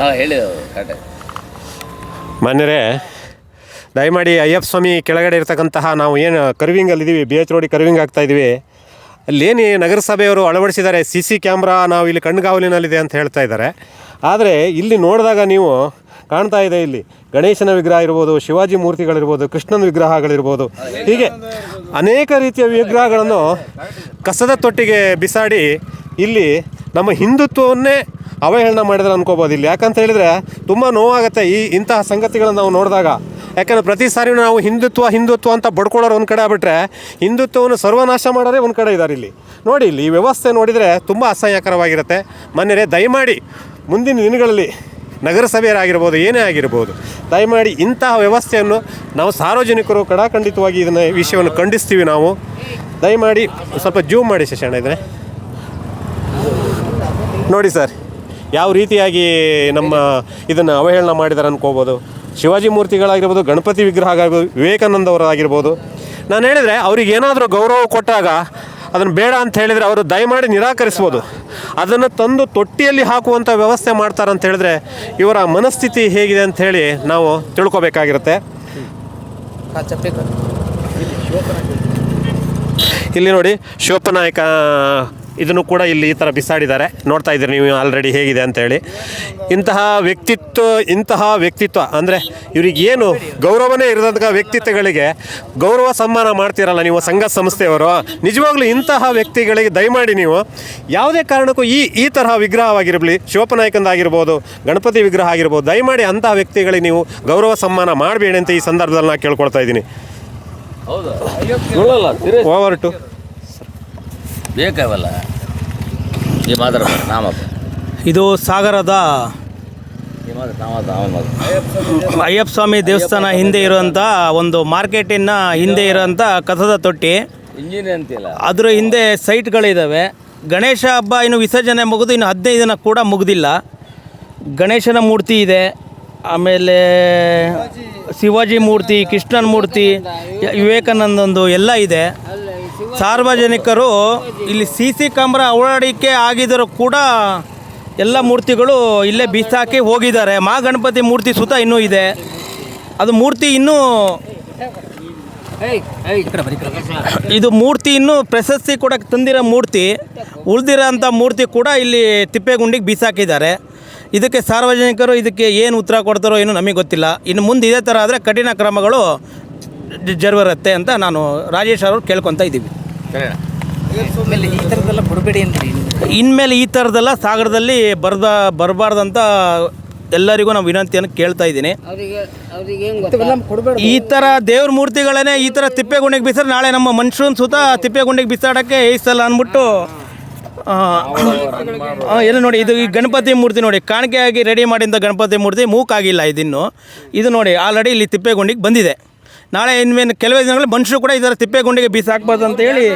ಹಾಂ, ಹೇಳಿ ಕರೆಕ್ಟ್ ಮಾನ್ಯರೇ, ದಯಮಾಡಿ ಅಯ್ಯಪ್ಪ ಸ್ವಾಮಿ ಕೆಳಗಡೆ ಇರ್ತಕ್ಕಂತಹ ನಾವು ಏನು ಕರ್ವಿಂಗಲ್ಲಿದ್ದೀವಿ ಬಿ ಎಚ್ ರೋಡಿ ಕರ್ವಿಂಗ್ ಆಗ್ತಾ ಇದ್ದೀವಿ. ಅಲ್ಲೇನು ನಗರಸಭೆಯವರು ಅಳವಡಿಸಿದ್ದಾರೆ ಸಿ ಸಿ ಕ್ಯಾಮ್ರಾ ನಾವು ಇಲ್ಲಿ ಕಣ್ಗಾವಲಿನಲ್ಲಿದೆ ಅಂತ ಹೇಳ್ತಾ ಇದ್ದಾರೆ. ಆದರೆ ಇಲ್ಲಿ ನೋಡಿದಾಗ ನೀವು ಕಾಣ್ತಾ ಇದೆ ಇಲ್ಲಿ, ಗಣೇಶನ ವಿಗ್ರಹ ಇರ್ಬೋದು, ಶಿವಾಜಿ ಮೂರ್ತಿಗಳಿರ್ಬೋದು, ಕೃಷ್ಣನ ವಿಗ್ರಹಗಳಿರ್ಬೋದು. ಹೀಗೆ ಅನೇಕ ರೀತಿಯ ವಿಗ್ರಹಗಳನ್ನು ಕಸದ ತೊಟ್ಟಿಗೆ ಬಿಸಾಡಿ ಇಲ್ಲಿ ನಮ್ಮ ಹಿಂದುತ್ವವನ್ನೇ ಅವಹೇಳನ ಮಾಡಿದ್ರೆ ಅನ್ಕೋಬೋದು ಇಲ್ಲಿ. ಯಾಕಂತ ಹೇಳಿದರೆ ತುಂಬ ನೋವಾಗುತ್ತೆ ಈ ಇಂತಹ ಸಂಗತಿಗಳನ್ನು ನಾವು ನೋಡಿದಾಗ. ಯಾಕಂದರೆ ಪ್ರತಿ ಸಾರಿ ನಾವು ಹಿಂದುತ್ವ ಹಿಂದುತ್ವ ಅಂತ ಬಡ್ಕೊಳ್ಳೋರು ಒಂದು ಕಡೆ ಆಗ್ಬಿಟ್ರೆ ಹಿಂದುತ್ವವನ್ನು ಸರ್ವನಾಶ ಮಾಡೋರೇ ಒಂದು ಕಡೆ ಇದ್ದಾರೆ ಇಲ್ಲಿ. ನೋಡಿ ಇಲ್ಲಿ ಈ ವ್ಯವಸ್ಥೆ ನೋಡಿದರೆ ತುಂಬ ಅಸಹ್ಯಕರವಾಗಿರುತ್ತೆ. ಮನೆಯರೇ ದಯಮಾಡಿ ಮುಂದಿನ ದಿನಗಳಲ್ಲಿ ನಗರಸಭೆಯರಾಗಿರ್ಬೋದು, ಏನೇ ಆಗಿರ್ಬೋದು, ದಯಮಾಡಿ ಇಂತಹ ವ್ಯವಸ್ಥೆಯನ್ನು ನಾವು ಸಾರ್ವಜನಿಕರು ಕಡಾಖಂಡಿತವಾಗಿ ಇದನ್ನು ವಿಷಯವನ್ನು ಖಂಡಿಸ್ತೀವಿ ನಾವು. ದಯಮಾಡಿ ಸ್ವಲ್ಪ ಜೂಮ್ ಮಾಡಿ ಶಿಕ್ಷಣ ಇದ್ರೆ. ನೋಡಿ ಸರ್, ಯಾವ ರೀತಿಯಾಗಿ ನಮ್ಮ ಇದನ್ನು ಅವಹೇಳನ ಮಾಡಿದ್ದಾರೆ ಅನ್ಕೋಬೋದು. ಶಿವಾಜಿ ಮೂರ್ತಿಗಳಾಗಿರ್ಬೋದು, ಗಣಪತಿ ವಿಗ್ರಹ ವಿವೇಕಾನಂದವರಾಗಿರ್ಬೋದು ನಾನು ಹೇಳಿದರೆ ಅವ್ರಿಗೆ ಏನಾದರೂ ಗೌರವ ಕೊಟ್ಟಾಗ ಅದನ್ನು ಬೇಡ ಅಂತ ಹೇಳಿದರೆ ಅವರು ದಯಮಾಡಿ ನಿರಾಕರಿಸ್ಬೋದು. ಅದನ್ನು ತಂದು ತೊಟ್ಟಿಯಲ್ಲಿ ಹಾಕುವಂಥ ವ್ಯವಸ್ಥೆ ಮಾಡ್ತಾರೆ ಅಂತ ಹೇಳಿದ್ರೆ ಇವರ ಮನಸ್ಥಿತಿ ಹೇಗಿದೆ ಅಂತ ಹೇಳಿ ನಾವು ತಿಳ್ಕೊಬೇಕಾಗಿರುತ್ತೆ. ಇಲ್ಲಿ ನೋಡಿ ಶಿವಪ್ಪನಾಯಕ ಇದನ್ನು ಕೂಡ ಇಲ್ಲಿ ಈ ಥರ ಬಿಸಾಡಿದ್ದಾರೆ. ನೋಡ್ತಾ ಇದ್ದೀರಿ ನೀವು ಆಲ್ರೆಡಿ ಹೇಗಿದೆ ಅಂತೇಳಿ ಇಂತಹ ವ್ಯಕ್ತಿತ್ವ ಇಂತಹ ವ್ಯಕ್ತಿತ್ವ ಅಂದರೆ ಇವ್ರಿಗೆ ಏನು ಗೌರವನೇ ಇರದಂತಹ ವ್ಯಕ್ತಿತ್ವಗಳಿಗೆ ಗೌರವ ಸನ್ಮಾನ ಮಾಡ್ತೀರಲ್ಲ ನೀವು ಸಂಘ ಸಂಸ್ಥೆಯವರು ನಿಜವಾಗ್ಲೂ ಇಂತಹ ವ್ಯಕ್ತಿಗಳಿಗೆ ದಯಮಾಡಿ ನೀವು ಯಾವುದೇ ಕಾರಣಕ್ಕೂ ಈ ಈ ತರಹ ವಿಗ್ರಹವಾಗಿರಲಿ ಶಿವಪ್ಪನಾಯಕಂದಾಗಿರ್ಬೋದು ಗಣಪತಿ ವಿಗ್ರಹ ಆಗಿರ್ಬೋದು ದಯಮಾಡಿ ಅಂತಹ ವ್ಯಕ್ತಿಗಳಿಗೆ ನೀವು ಗೌರವ ಸನ್ಮಾನ ಮಾಡಬೇಡಿ ಅಂತ ಈ ಸಂದರ್ಭದಲ್ಲಿ ನಾನು ಕೇಳ್ಕೊಳ್ತಾ ಇದ್ದೀನಿ. ಓವರ್ ಟು ಬೇಕಾವಲ್ಲ ಈ ಮಾತ್ರ ನಾಮ ಇದು ಸಾಗರದ ಈ ಮಾತ್ರ ನಾಮ ನಾಮ ಅಯ್ಯಪ್ಪ ಸ್ವಾಮಿ ದೇವಸ್ಥಾನ ಹಿಂದೆ ಇರುವಂಥ ಒಂದು ಮಾರ್ಕೆಟಿನ ಹಿಂದೆ ಇರುವಂಥ ಕಸದ ತೊಟ್ಟಿ. ಇಂಜಿನ್ ಅಂತಿಲ್ಲ ಅದರ ಹಿಂದೆ ಸೈಟ್ಗಳಿದ್ದಾವೆ ಗಣೇಶ ಹಬ್ಬ ಇನ್ನು ವಿಸರ್ಜನೆ ಮುಗಿದು ಇನ್ನು ಹದಿನೈದು ದಿನ ಕೂಡ ಮುಗಿದಿಲ್ಲ. ಗಣೇಶನ ಮೂರ್ತಿ ಇದೆ. ಆಮೇಲೆ ಶಿವಾಜಿ ಮೂರ್ತಿ ಕೃಷ್ಣನ ಮೂರ್ತಿ ವಿವೇಕಾನಂದ ವಿವೇಕಾನಂದೊಂದು ಎಲ್ಲ ಇದೆ. ಸಾರ್ವಜನಿಕರು ಇಲ್ಲಿ ಸಿ ಸಿ ಕ್ಯಾಮ್ರಾ ಅಳವಡಿಕೆ ಆಗಿದ್ದರೂ ಕೂಡ ಎಲ್ಲ ಮೂರ್ತಿಗಳು ಇಲ್ಲೇ ಬಿಸಾಕಿ ಹೋಗಿದ್ದಾರೆ. ಮಾ ಗಣಪತಿ ಮೂರ್ತಿ ಸುತ್ತ ಇನ್ನೂ ಇದೆ. ಅದು ಮೂರ್ತಿ ಇನ್ನೂ ಇದು ಮೂರ್ತಿ ಇನ್ನೂ ಪ್ರಶಸ್ತಿ ಕೂಡ ತಂದಿರೋ ಮೂರ್ತಿ. ಉಳಿದಿರೋ ಅಂಥ ಮೂರ್ತಿ ಕೂಡ ಇಲ್ಲಿ ತಿಪ್ಪೆಗುಂಡಿಗೆ ಬೀಸಾಕಿದ್ದಾರೆ. ಇದಕ್ಕೆ ಸಾರ್ವಜನಿಕರು ಇದಕ್ಕೆ ಏನು ಉತ್ತರ ಕೊಡ್ತಾರೋ ಏನೋ ನಮಗೆ ಗೊತ್ತಿಲ್ಲ. ಇನ್ನು ಮುಂದೆ ಇದೇ ಥರ ಆದರೆ ಕಠಿಣ ಕ್ರಮಗಳು ಜರುಗಿರುತ್ತೆ ಅಂತ ನಾನು ರಾಜೇಶ್ ಅವರು ಕೇಳ್ಕೊತಾ ಇದ್ದೀವಿ. ಸರಿನಾ ಈ ಥರದ್ದೆಲ್ಲ ಕೊಡಬೇಡಿ ಅಂದ್ರಿ ಇನ್ಮೇಲೆ ಈ ಥರದ್ದೆಲ್ಲ ಸಾಗರದಲ್ಲಿ ಬರ್ದ ಬರಬಾರ್ದಂತ ಎಲ್ಲರಿಗೂ ನಾವು ವಿನಂತಿಯನ್ನು ಕೇಳ್ತಾ ಇದ್ದೀನಿ. ಕೊಡಬೇಡ. ಈ ಥರ ದೇವ್ರ ಮೂರ್ತಿಗಳನ್ನೇ ಈ ಥರ ತಿಪ್ಪೆಗುಂಡಿಗೆ ಬಿಸಿದ್ರೆ ನಾಳೆ ನಮ್ಮ ಮನುಷ್ಯನ ಸುತ್ತ ತಿಪ್ಪೆಗುಂಡಿಗೆ ಬಿಸಾಡೋಕ್ಕೆ ಏಸಲ್ಲ ಅಂದ್ಬಿಟ್ಟು ಎಲ್ಲ ನೋಡಿ ಇದು ಈ ಗಣಪತಿ ಮೂರ್ತಿ ನೋಡಿ ಕಾಣಿಕೆಯಾಗಿ ರೆಡಿ ಮಾಡಿದ್ದ ಗಣಪತಿ ಮೂರ್ತಿ ಮೂಕಾಗಿಲ್ಲ ಇದಿನ್ನು. ಇದು ನೋಡಿ ಆಲ್ರೆಡಿ ಇಲ್ಲಿ ತಿಪ್ಪೆಗುಂಡಿಗೆ ಬಂದಿದೆ. ನಾಳೆ ಇನ್ಮೇನು ಕೆಲವೇ ದಿನಗಳಲ್ಲಿ ಮನುಷ್ಯರು ಕೂಡ ಇದರ ಥರ ತಿಪ್ಪೆಗುಂಡಿಗೆ ಬೀಸಾಕ್ಬಾರ್ದು ಅಂತ ಹೇಳಿ.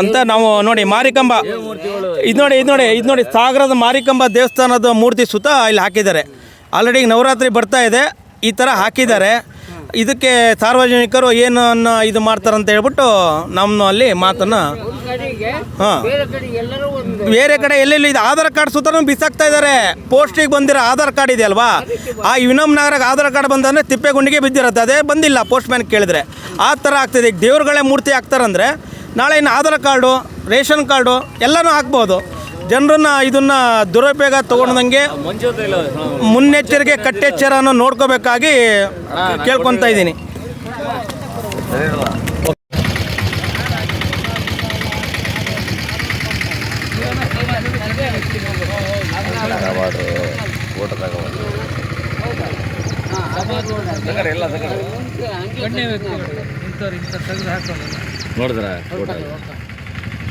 ಅಂತ ನಾವು ನೋಡಿ, ಮಾರಿಕಂಬ. ಇದು ನೋಡಿ ಇದು ನೋಡಿ ಇದು ನೋಡಿ, ಸಾಗರದ ಮಾರಿಕಂಬ ದೇವಸ್ಥಾನದ ಮೂರ್ತಿ ಸುತ್ತ ಇಲ್ಲಿ ಹಾಕಿದ್ದಾರೆ. ಆಲ್ರೆಡಿ ನವರಾತ್ರಿ ಬರ್ತಾ ಇದೆ. ಈ ಥರ ಹಾಕಿದ್ದಾರೆ. ಇದಕ್ಕೆ ಸಾರ್ವಜನಿಕರು ಏನನ್ನ ಇದು ಮಾಡ್ತಾರಂತ ಹೇಳ್ಬಿಟ್ಟು ನಮ್ಮ ಅಲ್ಲಿ ಮಾತನ್ನು ಹಾಂ. ಬೇರೆ ಕಡೆ ಎಲ್ಲೆಲ್ಲಿ ಇದು? ಆಧಾರ್ ಕಾರ್ಡ್ ಸುತ್ತನೂ ಬಿಸಾಕ್ತಾ ಇದ್ದಾರೆ. ಪೋಸ್ಟಿಗೆ ಬಂದಿರೋ ಆಧಾರ್ ಕಾರ್ಡ್ ಇದೆ ಅಲ್ವಾ? ಆ ಯುನಮ್ ನಗರಕ್ಕೆ ಆಧಾರ್ ಕಾರ್ಡ್ ಬಂದಂದ್ರೆ ತಿಪ್ಪೆಗುಂಡಿಗೆ ಬಿದ್ದಿರುತ್ತೆ. ಅದೇ ಬಂದಿಲ್ಲ, ಪೋಸ್ಟ್ ಮ್ಯಾನ್ ಕೇಳಿದ್ರೆ. ಆ ಥರ ಆಗ್ತಿದೆ. ಈಗ ದೇವ್ರುಗಳೇ ಮೂರ್ತಿ ಹಾಕ್ತಾರಂದರೆ ನಾಳೆ ಇನ್ನು ಆಧಾರ್ ಕಾರ್ಡು, ರೇಷನ್ ಕಾರ್ಡು ಎಲ್ಲನೂ ಹಾಕ್ಬೋದು. ಜನರನ್ನ ಇದನ್ನ ದುರುಪಯೋಗ ತಗೊಂಡಂಗೆ ಮುನ್ನೆಚ್ಚರಿಕೆ ಕಟ್ಟೆಚ್ಚರನ್ನು ನೋಡ್ಕೋಬೇಕಾಗಿ ಕೇಳ್ಕೊಂತ ಇದ್ದೀನಿ. ತಗೋಬಾರ್ದು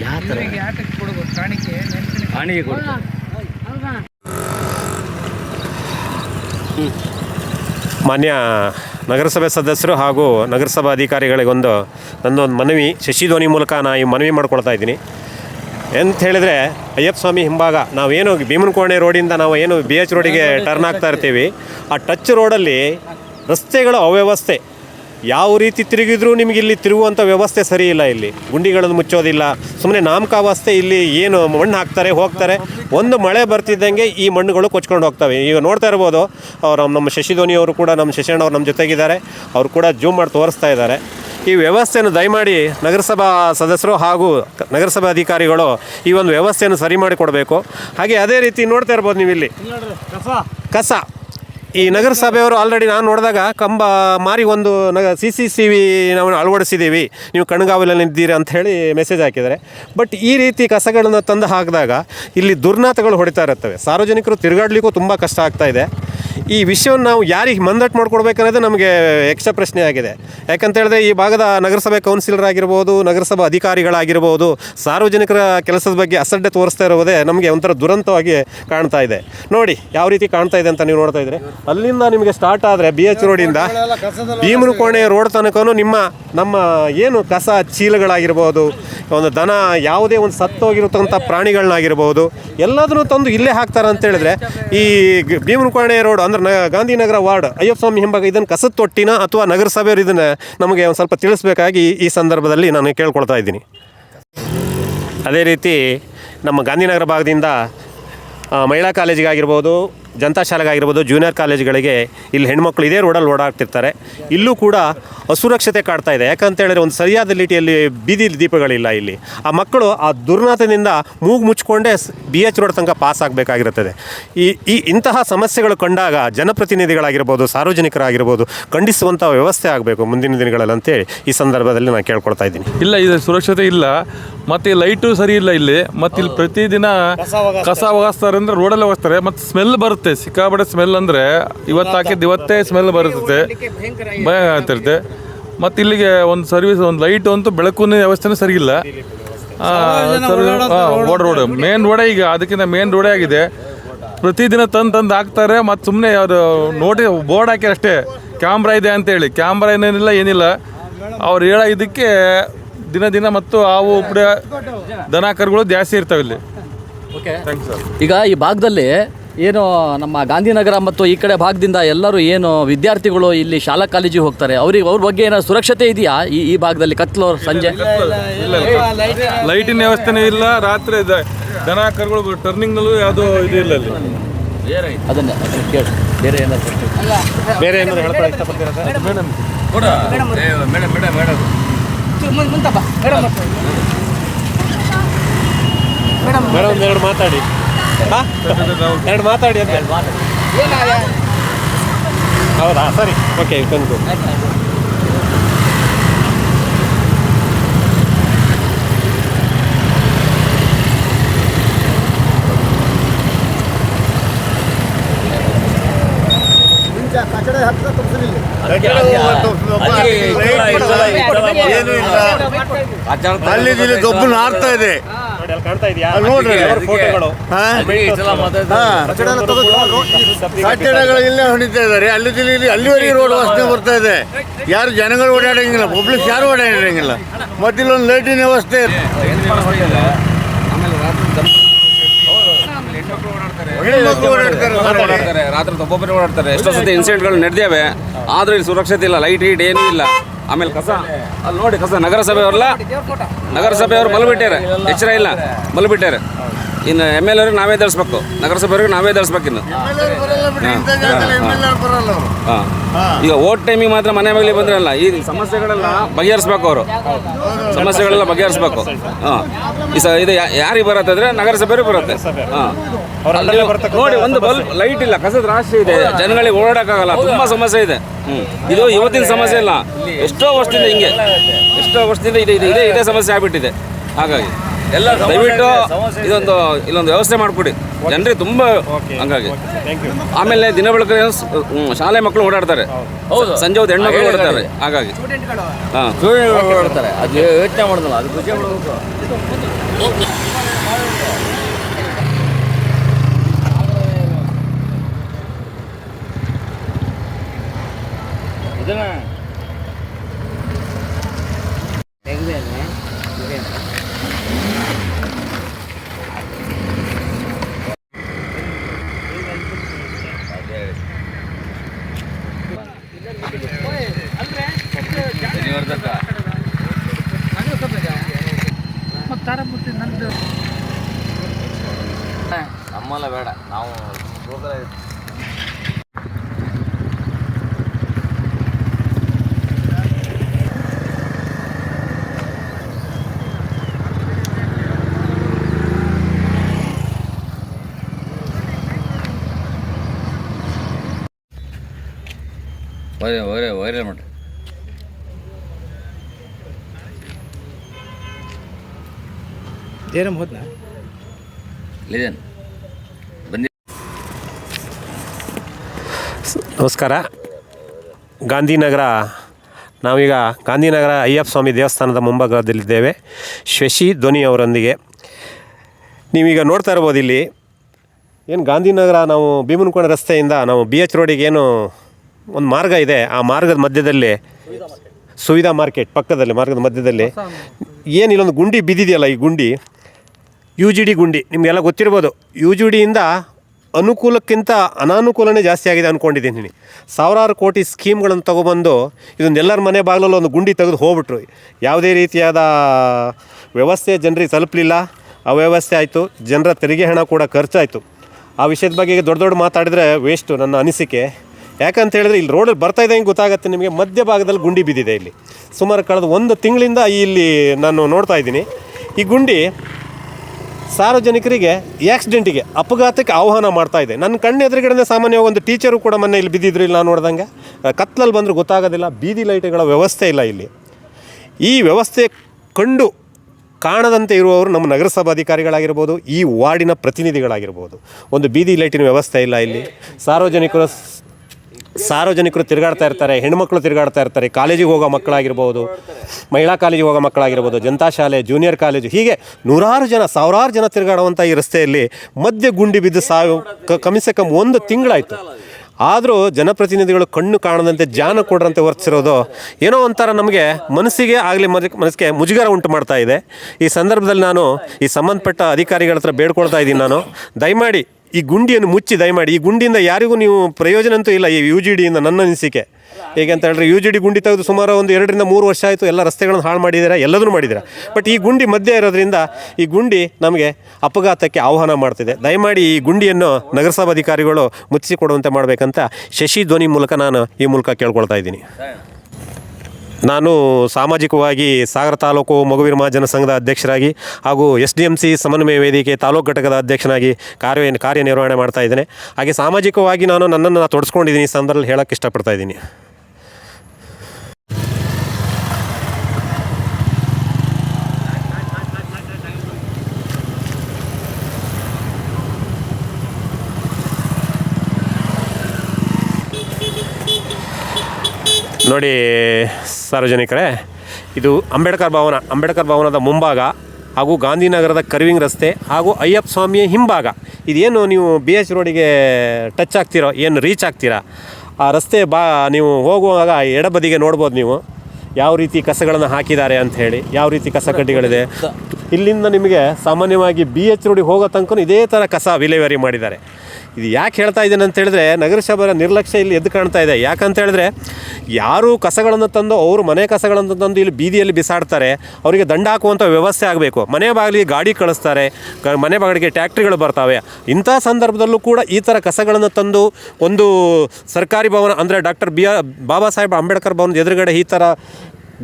ಯಾವ ಕೊಡ್ತಾರೆ. ಮಾನ್ಯ ನಗರಸಭೆ ಸದಸ್ಯರು ಹಾಗೂ ನಗರಸಭಾ ಅಧಿಕಾರಿಗಳಿಗೊಂದು ನನ್ನೊಂದು ಮನವಿ ಶಶಿ ಧ್ವನಿ ಮೂಲಕ ನಾನು ಈ ಮನವಿ ಮಾಡ್ಕೊಳ್ತಾ ಇದ್ದೀನಿ. ಎಂತ ಹೇಳಿದರೆ ಅಯ್ಯಪ್ಪ ಸ್ವಾಮಿ ಹಿಂಭಾಗ ನಾವೇನು ಭೀಮನಕೋಣೆ ರೋಡಿಂದ ನಾವು ಏನು ಬಿ ಎಚ್ ರೋಡಿಗೆ ಟರ್ನ್ ಆಗ್ತಾ ಇರ್ತೀವಿ ಆ ಟಚ್ ರೋಡಲ್ಲಿ ರಸ್ತೆಗಳ ಅವ್ಯವಸ್ಥೆ ಯಾವ ರೀತಿ ತಿರುಗಿದ್ರೂ ನಿಮಗೆ ಇಲ್ಲಿ ತಿರುಗುವಂಥ ವ್ಯವಸ್ಥೆ ಸರಿ ಇಲ್ಲ ಇಲ್ಲಿ. ಗುಂಡಿಗಳನ್ನು ಮುಚ್ಚೋದಿಲ್ಲ. ಸುಮ್ಮನೆ ನಾಮಕಾವಸ್ಥೆ ಇಲ್ಲಿ ಏನು ಮಣ್ಣು ಹಾಕ್ತಾರೆ ಹೋಗ್ತಾರೆ. ಒಂದು ಮಳೆ ಬರ್ತಿದ್ದಂಗೆ ಈ ಮಣ್ಣುಗಳು ಕೊಚ್ಕೊಂಡು ಹೋಗ್ತವೆ. ಈಗ ನೋಡ್ತಾ ಇರ್ಬೋದು ಅವ್ರು ನಮ್ಮ ಶಶಿಧೋನಿ ಅವರು ಕೂಡ ನಮ್ಮ ಶಶಿಣ್ಣ ಅವ್ರು ನಮ್ಮ ಜೊತೆಗಿದ್ದಾರೆ. ಅವರು ಕೂಡ ಜೂಮ್ ಮಾಡಿ ತೋರಿಸ್ತಾ ಇದ್ದಾರೆ. ಈ ವ್ಯವಸ್ಥೆಯನ್ನು ದಯಮಾಡಿ ನಗರಸಭಾ ಸದಸ್ಯರು ಹಾಗೂ ನಗರಸಭಾ ಅಧಿಕಾರಿಗಳು ಈ ಒಂದು ವ್ಯವಸ್ಥೆಯನ್ನು ಸರಿ ಮಾಡಿ ಕೊಡಬೇಕು. ಹಾಗೆ ಅದೇ ರೀತಿ ನೋಡ್ತಾ ಇರ್ಬೋದು ನೀವು ಇಲ್ಲಿ ಕಸ. ಈ ನಗರಸಭೆಯವರು ಆಲ್ರೆಡಿ ನಾನು ನೋಡಿದಾಗ ಕಂಬ ಮಾರಿ ಒಂದು ನಗ ಸಿ ಸಿ ಸಿ ವಿ ನಾವು ಅಳವಡಿಸಿದ್ದೀವಿ. ನೀವು ಕಣ್ಗಾವಲಲ್ಲಿ ಇದ್ದೀರಿ ಅಂತ ಹೇಳಿ ಮೆಸೇಜ್ ಹಾಕಿದ್ದಾರೆ. ಬಟ್ ಈ ರೀತಿ ಕಸಗಳನ್ನು ತಂದು ಹಾಕಿದಾಗ ಇಲ್ಲಿ ದುರ್ನಾತಗಳು ಹೊಡಿತಾ ಇರುತ್ತವೆ. ಸಾರ್ವಜನಿಕರು ತಿರುಗಾಡಲಿಕ್ಕೂ ತುಂಬ ಕಷ್ಟ ಆಗ್ತಾ ಇದೆ. ಈ ವಿಷಯವನ್ನು ನಾವು ಯಾರಿಗೆ ಮಂದಟ್ಟು ಮಾಡ್ಕೊಡ್ಬೇಕನ್ನೋದು ನಮಗೆ ಯಕ್ಷ ಪ್ರಶ್ನೆ ಆಗಿದೆ. ಯಾಕಂತ ಹೇಳಿದ್ರೆ ಈ ಭಾಗದ ನಗರಸಭೆ ಕೌನ್ಸಿಲರ್ ಆಗಿರ್ಬೋದು, ನಗರಸಭಾ ಅಧಿಕಾರಿಗಳಾಗಿರ್ಬೋದು, ಸಾರ್ವಜನಿಕರ ಕೆಲಸದ ಬಗ್ಗೆ ಅಸಡ್ಡೆ ತೋರಿಸ್ತಾ ಇರುವುದೇ ನಮಗೆ ಒಂಥರ ದುರಂತವಾಗಿ ಕಾಣ್ತಾ ಇದೆ. ನೋಡಿ, ಯಾವ ರೀತಿ ಕಾಣ್ತಾ ಇದೆ ಅಂತ ನೀವು ನೋಡ್ತಾ ಇದ್ರೆ ಅಲ್ಲಿಂದ ನಿಮಗೆ ಸ್ಟಾರ್ಟ್ ಆದರೆ ಬಿ ಎಚ್ ರೋಡಿಂದ ಭೀಮನಕೋಣೆ ರೋಡ್ ತನಕನೂ ನಿಮ್ಮ, ನಮ್ಮ ಏನು ಕಸ ಚೀಲಗಳಾಗಿರ್ಬೋದು, ಒಂದು ದನ, ಯಾವುದೇ ಒಂದು ಸತ್ತೋಗಿರತಕ್ಕಂಥ ಪ್ರಾಣಿಗಳನ್ನಾಗಿರ್ಬೋದು, ಎಲ್ಲದನ್ನು ತಂದು ಇಲ್ಲೇ ಹಾಕ್ತಾರೆ ಅಂತ ಹೇಳಿದ್ರೆ ಈ ಭೀಮನಕೋಣೆ ರೋಡ್ ಅಂದ್ರೆ ನ ಗಾಂಧಿನಗರ ವಾರ್ಡ್ ಅಯ್ಯಪ್ಪ ಸ್ವಾಮಿ ಹಿಂಭಾಗ ಇದನ್ನು ಕಸದ ತೊಟ್ಟಿನ ಅಥವಾ ನಗರಸಭೆಯವರು ಇದನ್ನು ನಮಗೆ ಒಂದು ಸ್ವಲ್ಪ ತಿಳಿಸ್ಬೇಕಾಗಿ ಈ- ಸಂದರ್ಭದಲ್ಲಿ ನಾನು ಕೇಳ್ಕೊಳ್ತಾ ಇದ್ದೀನಿ. ಅದೇ ರೀತಿ ನಮ್ಮ ಗಾಂಧಿನಗರ ಭಾಗದಿಂದ ಮಹಿಳಾ ಕಾಲೇಜಿಗಾಗಿರ್ಬೋದು ಜನತಾ ಶಾಲೆಗಾಗಿರ್ಬೋದು ಜೂನಿಯರ್ ಕಾಲೇಜುಗಳಿಗೆ ಇಲ್ಲಿ ಹೆಣ್ಮಕ್ಳು ಇದೇ ರೋಡಲ್ಲಿ ಓಡಾಡ್ತಿರ್ತಾರೆ. ಇಲ್ಲೂ ಕೂಡ ಅಸುರಕ್ಷತೆ ಕಾಡ್ತಾ ಇದೆ. ಯಾಕಂತ ಹೇಳಿದ್ರೆ ಒಂದು ಸರಿಯಾದ ರೀತಿಯಲ್ಲಿ ಬೀದಿ ದೀಪಗಳಿಲ್ಲ ಇಲ್ಲಿ. ಆ ಮಕ್ಕಳು ಆ ದುರ್ನಾಥದಿಂದ ಮೂಗು ಮುಚ್ಕೊಂಡೇ ಬಿ ಎಚ್ ರೋಡ್ ತನಕ ಪಾಸ್ ಆಗಬೇಕಾಗಿರುತ್ತದೆ. ಈ ಈ ಇಂತಹ ಸಮಸ್ಯೆಗಳು ಕಂಡಾಗ ಜನಪ್ರತಿನಿಧಿಗಳಾಗಿರ್ಬೋದು ಸಾರ್ವಜನಿಕರಾಗಿರ್ಬೋದು ಖಂಡಿಸುವಂಥ ವ್ಯವಸ್ಥೆ ಆಗಬೇಕು ಮುಂದಿನ ದಿನಗಳಲ್ಲಿ ಅಂತೇಳಿ ಈ ಸಂದರ್ಭದಲ್ಲಿ ನಾನು ಕೇಳ್ಕೊಳ್ತಾ ಇದ್ದೀನಿ. ಇಲ್ಲ ಇದು ಸುರಕ್ಷತೆ ಇಲ್ಲ. ಮತ್ತು ಈ ಲೈಟು ಸರಿ ಇಲ್ಲ ಇಲ್ಲಿ. ಮತ್ತು ಇಲ್ಲಿ ಪ್ರತಿದಿನ ಕಸ ಒಗಸ್ತಾರೆ. ಅಂದ್ರೆ ರೋಡಲ್ಲಿ ಒಗಸ್ತಾರೆ. ಮತ್ತು ಸ್ಮೆಲ್ ಬರುತ್ತೆ. ಸಿಕ್ಕಾಪಟ್ಟೆ ಸ್ಮೆಲ್ ಅಂದ್ರೆ ಇವತ್ತು ಹಾಕಿದ್ದು ಇವತ್ತೇ ಸ್ಮೆಲ್ ಬರುತ್ತೆ ಭಯ ಆಗ್ತಿರುತ್ತೆ. ಮತ್ತೆ ಇಲ್ಲಿಗೆ ಒಂದು ಸರ್ವಿಸ್ ಒಂದು ಲೈಟ್ ಅಂತೂ ಬೆಳಕಿನ ವ್ಯವಸ್ಥೆನೂ ಸರಿಯಿಲ್ಲ ರೋಡ್ ರೋಡ್ ಮೇನ್ ರೋಡೇ ಈಗ ಅದಕ್ಕಿಂತ ಮೇನ್ ರೋಡೇ ಆಗಿದೆ. ಪ್ರತಿದಿನ ತಂದು ತಂದು ಹಾಕ್ತಾರೆ ಮತ್ತು ಸುಮ್ಮನೆ ಅವರು ನೋಡಿ ಬೋರ್ಡ್ ಹಾಕಿ ಅಷ್ಟೇ. ಕ್ಯಾಮ್ರಾ ಇದೆ ಅಂತೇಳಿ ಕ್ಯಾಮ್ರಾ ಏನೇನಿಲ್ಲ ಏನಿಲ್ಲ ಅವ್ರು ಹೇಳೋ ಇದಕ್ಕೆ ದಿನ ದಿನ ಮತ್ತು ಹಾವು ಉಪ್ಪಡೆ ದನ ಕರುಗಳು ಜಾಸ್ತಿ ಇರ್ತಾವೆ ಇಲ್ಲಿ. ಓಕೆ ಥ್ಯಾಂಕ್ಸ್ ಸರ್ ಈಗ ಈ ಭಾಗದಲ್ಲಿ ಏನು ನಮ್ಮ ಗಾಂಧಿನಗರ ಮತ್ತು ಈ ಕಡೆ ಭಾಗದಿಂದ ಎಲ್ಲರೂ ಏನು ವಿದ್ಯಾರ್ಥಿಗಳು ಇಲ್ಲಿ ಶಾಲಾ ಕಾಲೇಜಿಗೆ ಹೋಗ್ತಾರೆ ಅವ್ರಿಗೆ ಅವ್ರ ಬಗ್ಗೆ ಏನೋ ಸುರಕ್ಷತೆ ಇದೆಯಾ ಈ ಈ ಭಾಗದಲ್ಲಿ ಕತ್ಲು ಸಂಜೆ ಲೈಟಿನ ವ್ಯವಸ್ಥೆನೇ ಇಲ್ಲ ರಾತ್ರಿ ದನ ಕರುಗಳು ಟರ್ನಿಂಗ್ನಲ್ಲೂ ಯಾವುದೋ ಇದು ಇಲ್ಲ ಅಲ್ಲಿ ಅದನ್ನೇ ಕೇಳಿ ಬೇರೆ ಏನಾದ್ರು ಬೇರೆ ಏನಾದ್ರು ಇಷ್ಟಪಡ್ತೀರಾ ಸರ್ ಮೇಡಮ್ ಮೇಡಮ್ ಮೇಡಮ್ ಎರಡು ಮಾತಾಡಿ ಎರಡು ಮಾತಾಡಿ ಅಂತ ಹೌದಾ ಸರಿ ಓಕೆ ಕನ್ಕು ಅಲ್ಲಿ ಇಲ್ಲಿ ಗೊಬ್ಬರ ನಾರ್ತಾ ಇದೆ ನೋಡಿ ಅಲ್ಲಿ ಕಾಣ್ತಾ ಇದೆಯಾ? ಅಲ್ಲಿ ನೋಡ್ರಿ. ಅವ್ರ ಫೋಟೋಗಳು. ಕಟ್ಟಡಗಳು ಇಲ್ಲೇ ಹೊಡಿತಾ ಇದ್ದಾರೆ. ಅಲ್ಲಿ ಇಲ್ಲಿ ಅಲ್ಲಿವರೆಗೆ ರೋಡ್ ವಾಸನೆ ಬರ್ತಾ ಇದೆ. ಯಾರು ಜನಗಳು ಓಡಾಡಂಗಿಲ್ಲ ಪಬ್ಲಿಕ್ ಯಾರು ಓಡಾಡಂಗಿಲ್ಲ. ಮತ್ತೆ ಇಲ್ಲೊಂದು ಲೈಟಿನ ವ್ಯವಸ್ಥೆ. ಓಡಾಡ್ತಾರೆ ರಾತ್ರಿ ಒಬ್ಬೊಬ್ಬರೇ ಓಡಾಡ್ತಾರೆ. ಎಷ್ಟೋ ಸತಿ ಇನ್ಸಿಡೆಂಟ್ಗಳು ನಡೆದಿವೆ ಆದ್ರೆ ಇಲ್ಲಿ ಸುರಕ್ಷತೆ ಇಲ್ಲ ಲೈಟ್ ಹೀಟ್ ಏನೂ ಇಲ್ಲ. ಆಮೇಲೆ ಕಸ ಅಲ್ಲಿ ನೋಡಿ ಕಸ ನಗರಸಭೆಯವರಲ್ಲ ನಗರಸಭೆಯವರು ಮಲ್ಬಿಟ್ಟಾರೆ ಎಚ್ಚರ ಇಲ್ಲ ಮಲ್ಬಿಟ್ಟಾರೆ ಇನ್ನು ಎಂ ಎಲ್ ಅವ್ರಿಗೆ ನಾವೇ ಧರಿಸ್ಬೇಕು ನಗರಸಭೆಯವ್ರಿಗೆ ನಾವೇ ಧರಿಸ್ಬೇಕು ಇನ್ನು. ಹಾಂ ಈಗ ಓಟ್ ಟೈಮಿಗೆ ಮಾತ್ರ ಮನೆ ಮಗಲಿ ಬಂದ್ರೆ ಅಲ್ಲ ಈ ಸಮಸ್ಯೆಗಳೆಲ್ಲ ಬಗೆಹರಿಸ್ಬೇಕು ಅವರು. ಸಮಸ್ಯೆಗಳೆಲ್ಲ ಬಗೆಹರಿಸ್ಬೇಕು. ಹಾಂ. ಈ ಸ ಇದು ಯಾ- ಯಾರಿಗೆ ಬರುತ್ತೆ ಅಂದರೆ ನಗರಸಭೆಯವ್ರಿಗೆ ಬರುತ್ತೆ. ಹಾಂ. ನೋಡಿ ಒಂದು ಬಲ್ಬ್ ಲೈಟ್ ಇಲ್ಲ ಕಸದ ರಾಶಿ ಇದೆ ಜನಗಳಿಗೆ ಓಡಾಡಕ್ಕಾಗಲ್ಲ ತುಂಬಾ ಸಮಸ್ಯೆ ಇದೆ. ಇದು ಇವತ್ತಿನ ಸಮಸ್ಯೆ ಇಲ್ಲ. ಎಷ್ಟೋ ವರ್ಷದಿಂದ ಹಿಂಗೆ. ಎಷ್ಟೋ ವರ್ಷದಿಂದ ಇದೆ ಇದೆ ಇದೇ ಇದೇ ಸಮಸ್ಯೆ ಆಗ್ಬಿಟ್ಟಿದೆ. ಹಾಗಾಗಿ. ಎಲ್ಲ ದಯವಿಟ್ಟು ಇದೊಂದು ಇಲ್ಲೊಂದು ವ್ಯವಸ್ಥೆ ಮಾಡಿಕೊಡಿ. ಜನರಿಗೆ ತುಂಬ ಹಂಗಾಗಿ. ಆಮೇಲೆ ದಿನ ಬೆಳಕ ಶಾಲೆ ಮಕ್ಕಳು ಓಡಾಡ್ತಾರೆ. ಹೌದು. ಸಂಜೆ ಹೊತ್ತು ಹೆಣ್ಣು ಮಕ್ಕಳು ಓಡಾಡ್ತಾರೆ. ಹಾಗಾಗಿ. ಓಡಾಡ್ತಾರೆ. ಅದು ಯೋಚನೆ ಇದನ್ನ ಮಾಡ್ಬೇಕು ನಮ್ಮಲ್ಲ ಬೇಡ ನಾವು ವೈರಲ್ ವೈರಲ್ ವೈರಲ್ ಮಾಡ್ರಿ ಏನಮ್ಮ ಹೋದ್ನಾ? ಲಿಜನ್. ಬಂದಿ ನಮಸ್ಕಾರ. ಗಾಂಧಿನಗರ ನಾವೀಗ ಗಾಂಧಿನಗರ ಅಯ್ಯಪ್ಪ ಸ್ವಾಮಿ ದೇವಸ್ಥಾನದ ಮುಂಭಾಗದಲ್ಲಿದ್ದೇವೆ. ಶಶಿ ಧ್ವನಿ ಅವರೊಂದಿಗೆ. ನೀವೀಗ ನೋಡ್ತಾ ಇರ್ಬೋದು ಇಲ್ಲಿ. ಏನು ಗಾಂಧಿನಗರ ನಾವು ಭೀಮನಕೋಣ ರಸ್ತೆಯಿಂದ ನಾವು ಬಿ ಎಚ್ ರೋಡಿಗೆ ಏನು ಒಂದು ಮಾರ್ಗ ಇದೆ. ಆ ಮಾರ್ಗದ ಮಧ್ಯದಲ್ಲಿ ಸುವಿಧಾ ಮಾರ್ಕೆಟ್ ಪಕ್ಕದಲ್ಲಿ ಮಾರ್ಗದ ಮಧ್ಯದಲ್ಲಿ. ಏನು ಇಲ್ಲೊಂದು ಗುಂಡಿ ಬಿದ್ದಿದೆಯಲ್ಲ ಈ ಗುಂಡಿ? ಯು ಜಿ ಡಿ ಗುಂಡಿ, ನಿಮಗೆಲ್ಲ ಗೊತ್ತಿರ್ಬೋದು. ಯು ಜಿ ಡಿಯಿಂದ ಅನುಕೂಲಕ್ಕಿಂತ ಅನಾನುಕೂಲನೇ ಜಾಸ್ತಿ ಆಗಿದೆ ಅಂದ್ಕೊಂಡಿದ್ದೀನಿ ಸಾವಿರಾರು ಕೋಟಿ ಸ್ಕೀಮ್ಗಳನ್ನು ತೊಗೊಬಂದು ಇದನ್ನೆಲ್ಲರ ಮನೆ ಬಾಗಿಲಲ್ಲಿ ಒಂದು ಗುಂಡಿ ತೆಗೆದು ಹೋಗ್ಬಿಟ್ರು. ಯಾವುದೇ ರೀತಿಯಾದ ವ್ಯವಸ್ಥೆ ಜನರಿಗೆ ತಲುಪಲಿಲ್ಲ. ಅವ್ಯವಸ್ಥೆ ಆಯಿತು. ಜನರ ತೆರಿಗೆ ಹಣ ಕೂಡ ಖರ್ಚಾಯಿತು. ಆ ವಿಷಯದ ಬಗ್ಗೆ ದೊಡ್ಡ ದೊಡ್ಡ ಮಾತಾಡಿದರೆ ವೇಸ್ಟು ನನ್ನ ಅನಿಸಿಕೆ. ಯಾಕಂತ ಹೇಳಿದ್ರೆ ಇಲ್ಲಿ ರೋಡಲ್ಲಿ ಬರ್ತಾ ಇದ್ದಂಗೆ ಗೊತ್ತಾಗುತ್ತೆ ನಿಮಗೆ? ಮಧ್ಯಭಾಗದಲ್ಲಿ ಗುಂಡಿ ಬಿದ್ದಿದೆ ಇಲ್ಲಿ. ಸುಮಾರು ಕಳೆದ ಒಂದು ತಿಂಗಳಿಂದ ಇಲ್ಲಿ ನಾನು ನೋಡ್ತಾ ಇದ್ದೀನಿ. ಈ ಗುಂಡಿ ಸಾರ್ವಜನಿಕರಿಗೆ ಆಕ್ಸಿಡೆಂಟಿಗೆ ಅಪಘಾತಕ್ಕೆ ಆಹ್ವಾನ ಮಾಡ್ತಾ ಇದೆ. ನನ್ನ ಕಣ್ಣು ಎದುರುಗಡೆ ಸಾಮಾನ್ಯವಾಗಿ ಒಂದು ಟೀಚರು ಕೂಡ ಮೊನ್ನೆ ಇಲ್ಲಿ ಬಿದ್ದಿದ್ರು ಇಲ್ಲ ನೋಡ್ದಂಗೆ. ಕತ್ಲಲ್ಲಿ ಬಂದರೂ ಗೊತ್ತಾಗೋದಿಲ್ಲ. ಬೀದಿ ಲೈಟ್ಗಳ ವ್ಯವಸ್ಥೆ ಇಲ್ಲ ಇಲ್ಲಿ. ಈ ವ್ಯವಸ್ಥೆ ಕಂಡು ಕಾಣದಂತೆ ಇರುವವರು ನಮ್ಮ ನಗರಸಭಾಧಿಕಾರಿಗಳಾಗಿರ್ಬೋದು, ಈ ವಾರ್ಡಿನ ಪ್ರತಿನಿಧಿಗಳಾಗಿರ್ಬೋದು. ಒಂದು ಬೀದಿ ಲೈಟಿನ ವ್ಯವಸ್ಥೆ ಇಲ್ಲ ಇಲ್ಲಿ. ಸಾರ್ವಜನಿಕರು ಸಾರ್ವಜನಿಕರು ತಿರುಗಾಡ್ತಾ ಇರ್ತಾರೆ, ಹೆಣ್ಮಕ್ಳು ತಿರುಗಾಡ್ತಾ ಇರ್ತಾರೆ, ಕಾಲೇಜಿಗೆ ಹೋಗೋ ಮಕ್ಕಳಾಗಿರ್ಬೋದು, ಮಹಿಳಾ ಕಾಲೇಜಿಗೆ ಹೋಗೋ ಮಕ್ಕಳಾಗಿರ್ಬೋದು, ಜನತಾ ಶಾಲೆ ಜೂನಿಯರ್ ಕಾಲೇಜು ಹೀಗೆ ನೂರಾರು ಜನ, ಸಾವಿರಾರು ಜನ ತಿರುಗಾಡುವಂಥ ಈ ರಸ್ತೆಯಲ್ಲಿ ಮಧ್ಯ ಗುಂಡಿ ಬಿದ್ದು ಸಾವು ಕಮಿಸೆ ಕಮ್ ಒಂದು ತಿಂಗಳಾಯಿತು. ಆದರೂ ಜನಪ್ರತಿನಿಧಿಗಳು ಕಣ್ಣು ಕಾಣದಂತೆ ಜಾನ ಕೊಡ್ರಂತೆ ವರ್ತಿಸಿರೋದು ಏನೋ ಒಂಥರ ನಮಗೆ ಮನಸ್ಸಿಗೆ ಆಗಲಿ ಮನಸ್ಸಿಗೆ ಮುಜುಗರ ಉಂಟು ಮಾಡ್ತಾ ಇದೆ. ಈ ಸಂದರ್ಭದಲ್ಲಿ ನಾನು ಈ ಸಂಬಂಧಪಟ್ಟ ಅಧಿಕಾರಿಗಳ ಹತ್ರ ಬೇಡ್ಕೊಳ್ತಾ ಇದ್ದೀನಿ ನಾನು. ದಯಮಾಡಿ ಈ ಗುಂಡಿಯನ್ನು ಮುಚ್ಚಿ ದಯಮಾಡಿ, ಈ ಗುಂಡಿಯಿಂದ ಯಾರಿಗೂ ನೀವು ಪ್ರಯೋಜನ ಅಂತೂ ಇಲ್ಲ ಈ ಯು ಜಿ ಡಿಯಿಂದ ನನ್ನ ಅನಿಸಿಕೆ. ಹೇಗೆ ಅಂತ ಹೇಳಿದ್ರೆ ಯು ಜಿ ಡಿ ಗುಂಡಿ ತೆಗೆದು ಸುಮಾರು ಒಂದು ಎರಡರಿಂದ ಮೂರು ವರ್ಷ ಆಯಿತು ಎಲ್ಲ ರಸ್ತೆಗಳನ್ನು ಹಾಳು ಮಾಡಿದ್ದೀರಾ, ಎಲ್ಲದನ್ನು ಮಾಡಿದ್ದೀರಾ. ಬಟ್ ಈ ಗುಂಡಿ ಮಧ್ಯೆ ಇರೋದ್ರಿಂದ ಈ ಗುಂಡಿ ನಮಗೆ ಅಪಘಾತಕ್ಕೆ ಆಹ್ವಾನ ಮಾಡ್ತಿದೆ. ದಯಮಾಡಿ ಈ ಗುಂಡಿಯನ್ನು ನಗರಸಭಾಧಿಕಾರಿಗಳು ಮುಚ್ಚಿಸಿಕೊಡುವಂತೆ ಮಾಡಬೇಕಂತ ಶಶಿ ಧ್ವನಿ ಮೂಲಕ ನಾನು ಈ ಮೂಲಕ ಕೇಳ್ಕೊಳ್ತಾ ಇದ್ದೀನಿ. ನಾನು ಸಾಮಾಜಿಕವಾಗಿ ಸಾಗರ ತಾಲೂಕು ಮಗುವಿನ ಮಹಾಜನ ಸಂಘದ ಅಧ್ಯಕ್ಷರಾಗಿ ಹಾಗೂ ಎಸ್ ಡಿ ಎಂ ಸಿ ಸಮನ್ವಯ ವೇದಿಕೆ ತಾಲೂಕು ಘಟಕದ ಅಧ್ಯಕ್ಷನಾಗಿ ಕಾರ್ಯ ಕಾರ್ಯನಿರ್ವಹಣೆ ಮಾಡ್ತಾ ಇದ್ದೇನೆ. ಹಾಗೆ ಸಾಮಾಜಿಕವಾಗಿ ನಾನು ನನ್ನನ್ನು ನಾನು ತೊಡಸ್ಕೊಂಡಿದ್ದೀನಿ ಈ ಸಂದರ್ಭದಲ್ಲಿ ಹೇಳೋಕ್ಕೆ ಇಷ್ಟಪಡ್ತಾ ಇದ್ದೀನಿ. ನೋಡಿ ಸಾರ್ವಜನಿಕರೇ, ಇದು ಅಂಬೇಡ್ಕರ್ ಭವನ, ಅಂಬೇಡ್ಕರ್ ಭವನದ ಮುಂಭಾಗ ಹಾಗೂ ಗಾಂಧಿನಗರದ ಕರ್ವಿಂಗ್ ರಸ್ತೆ ಹಾಗೂ ಅಯ್ಯಪ್ಪ ಸ್ವಾಮಿಯ ಹಿಂಭಾಗ. ಇದೇನು ನೀವು ಬಿ ಎಚ್ ರೋಡಿಗೆ ಟಚ್ ಆಗ್ತೀರೋ, ಏನು ರೀಚ್ ಆಗ್ತೀರಾ? ಆ ರಸ್ತೆ ಬಾ, ನೀವು ಹೋಗುವಾಗ ಎಡಬದಿಗೆ ನೋಡ್ಬೋದು ನೀವು. ಯಾವ ರೀತಿ ಕಸಗಳನ್ನು ಹಾಕಿದ್ದಾರೆ ಅಂತ ಹೇಳಿ, ಯಾವ ರೀತಿ ಕಸ ಕಡ್ಡಿಗಳಿದೆ. ಇಲ್ಲಿಂದ ನಿಮಗೆ ಸಾಮಾನ್ಯವಾಗಿ ಬಿ ಎಚ್ ರೋಡಿಗೆ ಹೋಗೋ ತನಕ ಇದೇ ಥರ ಕಸ ವಿಲೇವಾರಿ ಮಾಡಿದ್ದಾರೆ. ಇದು ಯಾಕೆ ಹೇಳ್ತಾ ಇದ್ದೀನಿ ಅಂತ ಹೇಳಿದ್ರೆ, ನಗರಸಭೆಯ ನಿರ್ಲಕ್ಷ್ಯ ಇಲ್ಲಿ ಎದ್ದು ಕಾಣ್ತಾ ಇದೆ. ಯಾಕಂತ ಹೇಳಿದ್ರೆ, ಯಾರು ಕಸಗಳನ್ನು ತಂದು ಅವರು ಮನೆ ಕಸಗಳನ್ನು ತಂದು ಇಲ್ಲಿ ಬೀದಿಯಲ್ಲಿ ಬಿಸಾಡ್ತಾರೆ, ಅವರಿಗೆ ದಂಡ ಹಾಕುವಂಥ ವ್ಯವಸ್ಥೆ ಆಗಬೇಕು. ಮನೆ ಬಾಗಿಲಿಗೆ ಗಾಡಿ ಕಳಿಸ್ತಾರೆ ಮನೆ ಬಾಗಿಲಿಗೆ ಟ್ಯಾಕ್ಟ್ರಿಗಳು ಬರ್ತಾವೆ. ಇಂಥ ಸಂದರ್ಭದಲ್ಲೂ ಕೂಡ ಈ ಥರ ಕಸಗಳನ್ನು ತಂದು ಒಂದು ಸರ್ಕಾರಿ ಭವನ, ಅಂದರೆ ಡಾಕ್ಟರ್ ಬಿ ಬಾಬಾ ಸಾಹೇಬ್ ಅಂಬೇಡ್ಕರ್ ಭವನದ ಎದುರುಗಡೆ ಈ ಥರ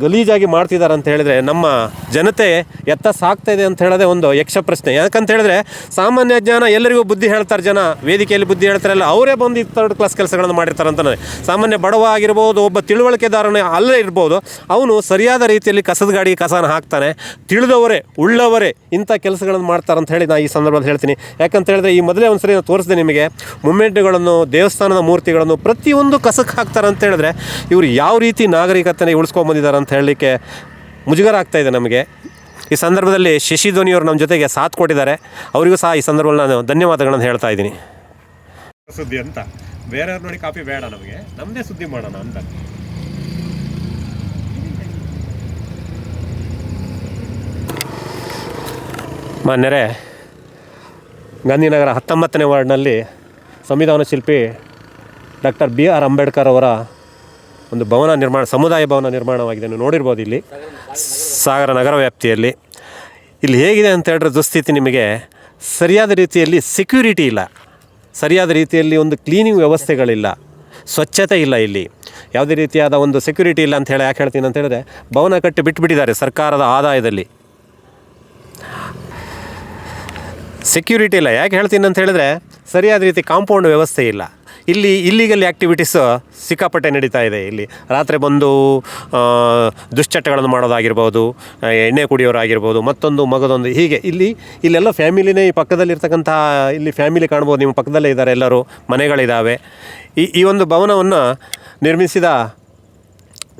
ಗಲೀಜಾಗಿ ಮಾಡ್ತಿದ್ದಾರೆ ಅಂತ ಹೇಳಿದ್ರೆ ನಮ್ಮ ಜನತೆ ಎತ್ತ ಸಾಕ್ತಾ ಇದೆ ಅಂತ ಹೇಳೋದೇ ಒಂದು ಯಕ್ಷ ಪ್ರಶ್ನೆ. ಯಾಕಂತ ಹೇಳಿದ್ರೆ ಸಾಮಾನ್ಯ ಜ್ಞಾನ ಎಲ್ಲರಿಗೂ ಬುದ್ಧಿ ಹೇಳ್ತಾರೆ ಜನ. ವೇದಿಕೆಯಲ್ಲಿ ಬುದ್ಧಿ ಹೇಳ್ತಾರಲ್ಲ ಅವರೇ ಬಂದು ಈ ಕ್ಲಾಸ್ ಕೆಲಸಗಳನ್ನು ಮಾಡಿರ್ತಾರೆ ಅಂತಾನೆ ಸಾಮಾನ್ಯ ಬಡವ ಆಗಿರ್ಬೋದು, ಒಬ್ಬ ತಿಳುವಳಿಕೆದಾರನೇ ಅಲ್ಲೇ ಇರ್ಬೋದು, ಅವನು ಸರಿಯಾದ ರೀತಿಯಲ್ಲಿ ಕಸದ ಗಾಡಿಗೆ ಕಸನ ಹಾಕ್ತಾನೆ. ತಿಳಿದವರೇ, ಉಳ್ಳವರೇ ಇಂಥ ಕೆಲಸಗಳನ್ನು ಮಾಡ್ತಾರೆ ಅಂತ ಹೇಳಿ ನಾನು ಈ ಸಂದರ್ಭದಲ್ಲಿ ಹೇಳ್ತೀನಿ. ಯಾಕಂತ ಹೇಳಿದ್ರೆ ಈ ಮೊದಲೇ ಒಂದು ಸರಿ ನಾನು ತೋರಿಸಿದೆ ನಿಮಗೆ, ಮುಮ್ಮೆಂಟ್ಗಳನ್ನು, ದೇವಸ್ಥಾನದ ಮೂರ್ತಿಗಳನ್ನು ಪ್ರತಿಯೊಂದು ಕಸಕ್ಕೆ ಹಾಕ್ತಾರೆ ಅಂತ ಹೇಳಿದ್ರೆ ಇವರು ಯಾವ ರೀತಿ ನಾಗರಿಕತೆನ ಉಳಿಸ್ಕೊಂಬಂದಿದ್ದಾರೆ ಅಂತ ಹೇಳಲಿಕ್ಕೆ ಮುಜುಗರ ಆಗ್ತಾಯಿದೆ ಇದೆ ನಮಗೆ. ಈ ಸಂದರ್ಭದಲ್ಲಿ ಶಶಿ ಧ್ವನಿಯವರು ನಮ್ಮ ಜೊತೆಗೆ ಸಾಥ್ ಕೊಟ್ಟಿದ್ದಾರೆ. ಅವರಿಗೂ ಸಹ ಈ ಸಂದರ್ಭದಲ್ಲಿ ನಾನು ಧನ್ಯವಾದಗಳನ್ನು ಹೇಳ್ತಾ ಇದ್ದೀನಿ. ಸುದ್ದಿ ಅಂತ. ಬೇರೆಯವ್ರು ನೋಡಿ ಕಾಪಿ ಬೇಡ ನಮಗೆ. ನಮ್ಮದೇ ಸುದ್ದಿ ಮಾಡೋಣ ಅಂತ. ಮಾನ್ಯರೆ ಗಾಂಧಿನಗರ ಹತ್ತೊಂಬತ್ತನೇ ವಾರ್ಡ್ನಲ್ಲಿ ಸಂವಿಧಾನ ಶಿಲ್ಪಿ ಡಾಕ್ಟರ್ ಬಿ ಆರ್ ಅಂಬೇಡ್ಕರ್ ಅವರ ಒಂದು ಭವನ ನಿರ್ಮಾಣ, ಸಮುದಾಯ ಭವನ ನಿರ್ಮಾಣವಾಗಿದೆ ನೋಡಿರ್ಬೋದು ಇಲ್ಲಿ. ಸಾಗರ ನಗರ ವ್ಯಾಪ್ತಿಯಲ್ಲಿ. ಇಲ್ಲಿ ಹೇಗಿದೆ ಅಂತ ಹೇಳಿದ್ರೆ ದುಸ್ಥಿತಿ ನಿಮಗೆ ಸರಿಯಾದ ರೀತಿಯಲ್ಲಿ ಸೆಕ್ಯೂರಿಟಿ ಇಲ್ಲ. ಸರಿಯಾದ ರೀತಿಯಲ್ಲಿ ಒಂದು ಕ್ಲೀನಿಂಗ್ ವ್ಯವಸ್ಥೆಗಳಿಲ್ಲ. ಸ್ವಚ್ಛತೆ ಇಲ್ಲ ಇಲ್ಲಿ. ಯಾವುದೇ ರೀತಿಯಾದ ಒಂದು ಸೆಕ್ಯೂರಿಟಿ ಇಲ್ಲ ಅಂತ ಹೇಳಿ ಯಾಕೆ ಹೇಳ್ತೀನಿ ಅಂತ ಹೇಳಿದ್ರೆ ಭವನ ಕಟ್ಟಿ ಬಿಟ್ಬಿಟ್ಟಿದ್ದಾರೆ ಸರ್ಕಾರದ ಆದಾಯದಲ್ಲಿ. ಸೆಕ್ಯೂರಿಟಿ ಇಲ್ಲ. ಯಾಕೆ ಹೇಳ್ತೀನಿ ಅಂತ ಹೇಳಿದ್ರೆ ಸರಿಯಾದ ರೀತಿ ಕಾಂಪೌಂಡ್ ವ್ಯವಸ್ಥೆ ಇಲ್ಲ. ಇಲ್ಲಿ ಇಲ್ಲಿಗಲ್ ಆ್ಯಕ್ಟಿವಿಟೀಸ್ ಸಿಕ್ಕಾಪಟ್ಟೆ ನಡೀತಾ ಇದೆ ಇಲ್ಲಿ. ರಾತ್ರಿ ಬಂದು ದುಶ್ಚಟಗಳನ್ನು ಮಾಡೋದಾಗಿರ್ಬೋದು ಎಣ್ಣೆ ಕುಡಿಯೋರಾಗಿರ್ಬೋದು, ಮತ್ತೊಂದು ಮಗದೊಂದು ಹೀಗೆ. ಇಲ್ಲಿ, ಇಲ್ಲೆಲ್ಲ ಫ್ಯಾಮಿಲಿನೇ ಈ ಪಕ್ಕದಲ್ಲಿರ್ತಕ್ಕಂಥ ಇಲ್ಲಿ ಫ್ಯಾಮಿಲಿ ಕಾಣ್ಬೋದು, ನಿಮ್ಮ ಪಕ್ಕದಲ್ಲೇ ಇದ್ದಾರೆ ಎಲ್ಲರೂ ಮನೆಗಳಿದ್ದಾವೆ ಈ ಈ ಒಂದು ಭವನವನ್ನು ನಿರ್ಮಿಸಿದ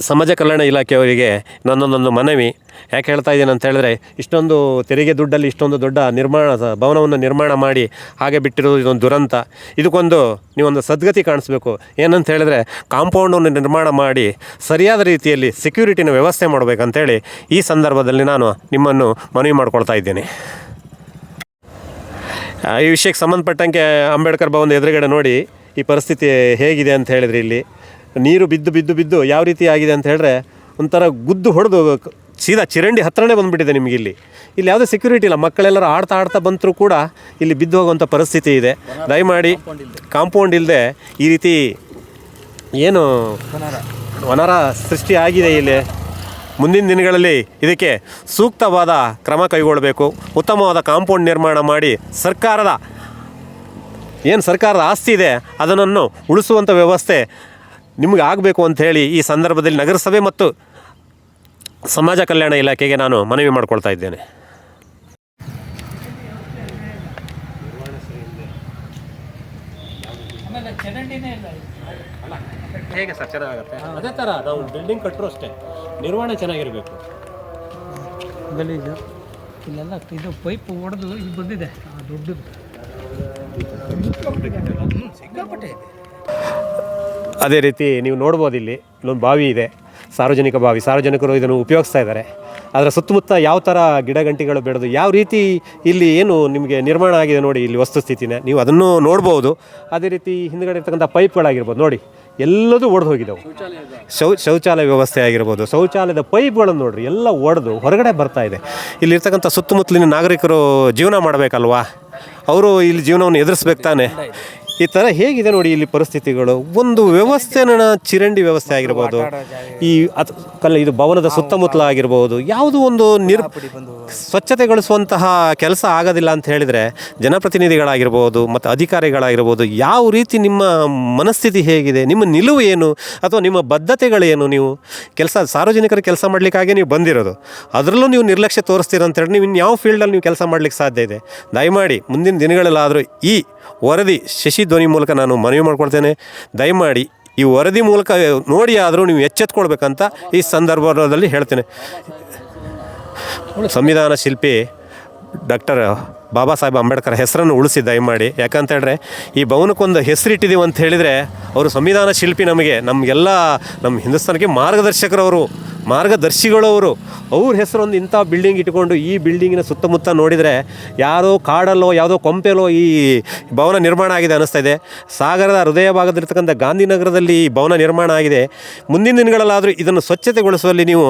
ಸಮಾಜ ಕಲ್ಯಾಣ ಇಲಾಖೆಯವರಿಗೆ ನನ್ನೊಂದೊಂದು ಮನವಿ. ಯಾಕೆ ಹೇಳ್ತಾ ಇದ್ದೀನಿ ಅಂತ ಹೇಳಿದ್ರೆ, ಇಷ್ಟೊಂದು ತೆರಿಗೆ ದುಡ್ಡಲ್ಲಿ ಇಷ್ಟೊಂದು ದೊಡ್ಡ ನಿರ್ಮಾಣ, ಭವನವನ್ನು ನಿರ್ಮಾಣ ಮಾಡಿ ಹಾಗೆ ಬಿಟ್ಟಿರೋದು ಇದೊಂದು ದುರಂತ. ಇದಕ್ಕೊಂದು ನೀವೊಂದು ಸದ್ಗತಿ ಕಾಣಿಸ್ಬೇಕು. ಏನಂತ ಹೇಳಿದ್ರೆ ಕಾಂಪೌಂಡನ್ನು ನಿರ್ಮಾಣ ಮಾಡಿ ಸರಿಯಾದ ರೀತಿಯಲ್ಲಿ ಸೆಕ್ಯೂರಿಟಿನ ವ್ಯವಸ್ಥೆ ಮಾಡಬೇಕಂತೇಳಿ ಈ ಸಂದರ್ಭದಲ್ಲಿ ನಾನು ನಿಮ್ಮನ್ನು ಮನವಿ ಮಾಡ್ಕೊಳ್ತಾ ಇದ್ದೇನೆ. ಈ ವಿಷಯಕ್ಕೆ ಸಂಬಂಧಪಟ್ಟಂಗೆ ಅಂಬೇಡ್ಕರ್ ಭವನ ಎದುರುಗಡೆ ನೋಡಿ ಈ ಪರಿಸ್ಥಿತಿ ಹೇಗಿದೆ ಅಂತ ಹೇಳಿದ್ರೆ ಇಲ್ಲಿ. ನೀರು ಬಿದ್ದು ಬಿದ್ದು ಬಿದ್ದು ಯಾವ ರೀತಿ ಆಗಿದೆ ಅಂತ ಹೇಳಿದ್ರೆ ಒಂಥರ ಗುದ್ದು ಹೊಡೆದು ಸೀದಾ ಚಿರಂಡಿ ಹತ್ರನೇ ಬಂದುಬಿಟ್ಟಿದೆ ನಿಮಗೆ ಇಲ್ಲಿ. ಇಲ್ಲಿ ಯಾವುದೇ ಸೆಕ್ಯೂರಿಟಿ ಇಲ್ಲ. ಮಕ್ಕಳೆಲ್ಲರೂ ಆಡ್ತಾ ಆಡ್ತಾ ಬಂದರೂ ಕೂಡ ಇಲ್ಲಿ ಬಿದ್ದು ಹೋಗುವಂಥ ಪರಿಸ್ಥಿತಿ ಇದೆ. ದಯಮಾಡಿ ಕಾಂಪೌಂಡ್ ಇಲ್ಲದೆ ಈ ರೀತಿ ಏನು ವನರ ಸೃಷ್ಟಿ ಆಗಿದೆ ಇಲ್ಲಿ. ಮುಂದಿನ ದಿನಗಳಲ್ಲಿ ಇದಕ್ಕೆ ಸೂಕ್ತವಾದ ಕ್ರಮ ಕೈಗೊಳ್ಳಬೇಕು. ಉತ್ತಮವಾದ ಕಾಂಪೌಂಡ್ ನಿರ್ಮಾಣ ಮಾಡಿ ಸರ್ಕಾರದ ಏನು ಸರ್ಕಾರದ ಆಸ್ತಿ ಇದೆ ಅದನ್ನು ಉಳಿಸುವಂಥ ವ್ಯವಸ್ಥೆ ನಿಮಗೆ ಆಗಬೇಕು ಅಂಥೇಳಿ ಈ ಸಂದರ್ಭದಲ್ಲಿ ನಗರಸಭೆ ಮತ್ತು ಸಮಾಜ ಕಲ್ಯಾಣ ಇಲಾಖೆಗೆ ನಾನು ಮನವಿ ಮಾಡಿಕೊಳ್ತಾ ಇದ್ದೇನೆ. ಹೇಗೆ ಸರ್ ಚೆನ್ನಾಗುತ್ತೆ ಅದೇ ಥರ ನಾವು ಬಿಲ್ಡಿಂಗ್ ಕಟ್ಟರು ಅಷ್ಟೇ. ನಿರ್ವಹಣೆ ಚೆನ್ನಾಗಿರಬೇಕು. ಗಲೀಜು ಇಲ್ಲೆಲ್ಲ ಇದು ಪೈಪ್ ಒಡೆದು ಇದು ಬಂದಿದೆ. ಆ ದೊಡ್ಡದು. ಅದೇ ರೀತಿ ನೀವು ನೋಡ್ಬೋದು ಇಲ್ಲಿ ಇಲ್ಲೊಂದು ಬಾವಿ ಇದೆ. ಸಾರ್ವಜನಿಕ ಬಾವಿ ಸಾರ್ವಜನಿಕರು ಇದನ್ನು ಉಪಯೋಗಿಸ್ತಾ ಇದ್ದಾರೆ. ಅದರ ಸುತ್ತಮುತ್ತ ಯಾವ ಥರ ಗಿಡಗಂಟಿಗಳು ಬೆಳೆದು ಯಾವ ರೀತಿ ಇಲ್ಲಿ ಏನು ನಿಮಗೆ ನಿರ್ಮಾಣ ಆಗಿದೆ ನೋಡಿ ಇಲ್ಲಿ ವಸ್ತುಸ್ಥಿತಿನ ನೀವು ಅದನ್ನು ನೋಡ್ಬೋದು. ಅದೇ ರೀತಿ ಹಿಂದ್ಗಡೆ ಇರ್ತಕ್ಕಂಥ ಪೈಪ್ಗಳಾಗಿರ್ಬೋದು. ನೋಡಿ, ಎಲ್ಲದೂ ಒಡೆದು ಹೋಗಿದ್ದವು. ಶೌ, ಶೌಚಾಲಯ ವ್ಯವಸ್ಥೆ ಆಗಿರ್ಬೋದು, ಶೌಚಾಲಯದ ಪೈಪ್ಗಳನ್ನು ನೋಡಿರಿ, ಎಲ್ಲ ಒಡೆದು ಹೊರಗಡೆ ಬರ್ತಾ ಇದೆ. ಇಲ್ಲಿರ್ತಕ್ಕಂಥ ಸುತ್ತಮುತ್ತಲಿನ ನಾಗರಿಕರು ಜೀವನ ಮಾಡಬೇಕಲ್ವಾ? ಅವರು ಇಲ್ಲಿ ಜೀವನವನ್ನು ಎದುರಿಸ್ಬೇಕು ತಾನೆ. ಈ ಥರ ಹೇಗಿದೆ ನೋಡಿ ಇಲ್ಲಿ ಪರಿಸ್ಥಿತಿಗಳು? ಒಂದು ವ್ಯವಸ್ಥೆನ ಚಿರಂಡಿ ವ್ಯವಸ್ಥೆ ಆಗಿರ್ಬೋದು ಈ ಅತ್ ಕಲ್ಲ ಇದು ಭವನದ ಸುತ್ತಮುತ್ತಲ ಆಗಿರ್ಬೋದು ಯಾವುದು ಒಂದು ನಿರ್ ಸ್ವಚ್ಛತೆಗೊಳಿಸುವಂತಹ ಕೆಲಸ ಆಗೋದಿಲ್ಲ ಅಂತ ಹೇಳಿದರೆ ಜನಪ್ರತಿನಿಧಿಗಳಾಗಿರ್ಬೋದು ಮತ್ತು ಅಧಿಕಾರಿಗಳಾಗಿರ್ಬೋದು ಯಾವ ರೀತಿ ನಿಮ್ಮ ಮನಸ್ಥಿತಿ ಹೇಗಿದೆ? ನಿಮ್ಮ ನಿಲುವು ಏನು? ಅಥವಾ ನಿಮ್ಮ ಬದ್ಧತೆಗಳೇನು ನೀವು ಕೆಲಸ ಸಾರ್ವಜನಿಕರ ಕೆಲಸ ಮಾಡಲಿಕ್ಕಾಗಿ ನೀವು ಬಂದಿರೋದು ಅದರಲ್ಲೂ ನೀವು ನಿರ್ಲಕ್ಷ್ಯ ತೋರಿಸ್ತೀರ ಅಂತ ಹೇಳಿ ನೀವು ಇನ್ಯಾವ ಫೀಲ್ಡಲ್ಲಿ ನೀವು ಕೆಲಸ ಮಾಡಲಿಕ್ಕೆ ಸಾಧ್ಯ ಇದೆ? ದಯಮಾಡಿ ಮುಂದಿನ ದಿನಗಳಲ್ಲಾದರೂ ಈ ವರದಿ, ಶಶಿ ಧ್ವನಿ ಮೂಲಕ ನಾನು ಮನವಿ ಮಾಡ್ಕೊಳ್ತೇನೆ. ದಯಮಾಡಿ ಈ ವರದಿ ಮೂಲಕ ನೋಡಿ ಆದರೂ ನೀವು ಎಚ್ಚೆತ್ಕೊಳ್ಬೇಕಂತ ಈ ಸಂದರ್ಭದಲ್ಲಿ ಹೇಳ್ತೇನೆ. ಸಂವಿಧಾನ ಶಿಲ್ಪಿ ಡಾಕ್ಟರ್ ಬಾಬಾ ಸಾಹೇಬ್ ಅಂಬೇಡ್ಕರ್ ಹೆಸರನ್ನು ಉಳಿಸಿ ದಯಮಾಡಿ. ಯಾಕಂತ ಹೇಳಿದ್ರೆ ಈ ಭವನಕ್ಕೊಂದು ಹೆಸರಿಟ್ಟಿದ್ದೀವಿ ಅಂತ ಹೇಳಿದರೆ, ಅವರು ಸಂವಿಧಾನ ಶಿಲ್ಪಿ ನಮಗೆ, ನಮಗೆಲ್ಲ, ನಮ್ಮ ಹಿಂದೂಸ್ತಾನಕ್ಕೆ ಮಾರ್ಗದರ್ಶಕರವರು. ಮಾರ್ಗದರ್ಶಿಗಳವರು, ಅವ್ರ ಹೆಸರೊಂದು ಇಂಥ ಬಿಲ್ಡಿಂಗ್ ಇಟ್ಕೊಂಡು ಈ ಬಿಲ್ಡಿಂಗಿನ ಸುತ್ತಮುತ್ತ ನೋಡಿದರೆ ಯಾರೋ ಕಾಡಲ್ಲೋ, ಯಾವುದೋ ಕೊಂಪೆಲೋ ಈ ಭವನ ನಿರ್ಮಾಣ ಆಗಿದೆ ಅನ್ನಿಸ್ತಾ ಇದೆ. ಸಾಗರದ ಹೃದಯ ಭಾಗದಲ್ಲಿರ್ತಕ್ಕಂಥ ಗಾಂಧಿನಗರದಲ್ಲಿ ಈ ಭವನ ನಿರ್ಮಾಣ ಆಗಿದೆ. ಮುಂದಿನ ದಿನಗಳಲ್ಲಾದರೂ ಇದನ್ನು ಸ್ವಚ್ಛತೆಗೊಳಿಸುವಲ್ಲಿ ನೀವು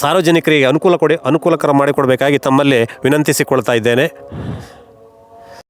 ಸಾರ್ವಜನಿಕರಿಗೆ ಅನುಕೂಲ ಕೊಡಿ, ಅನುಕೂಲಕರ ಮಾಡಿಕೊಡಬೇಕಾಗಿ ತಮ್ಮಲ್ಲಿ ವಿನಂತಿಸಿಕೊಳ್ತಾ ಇದ್ದೇನೆ.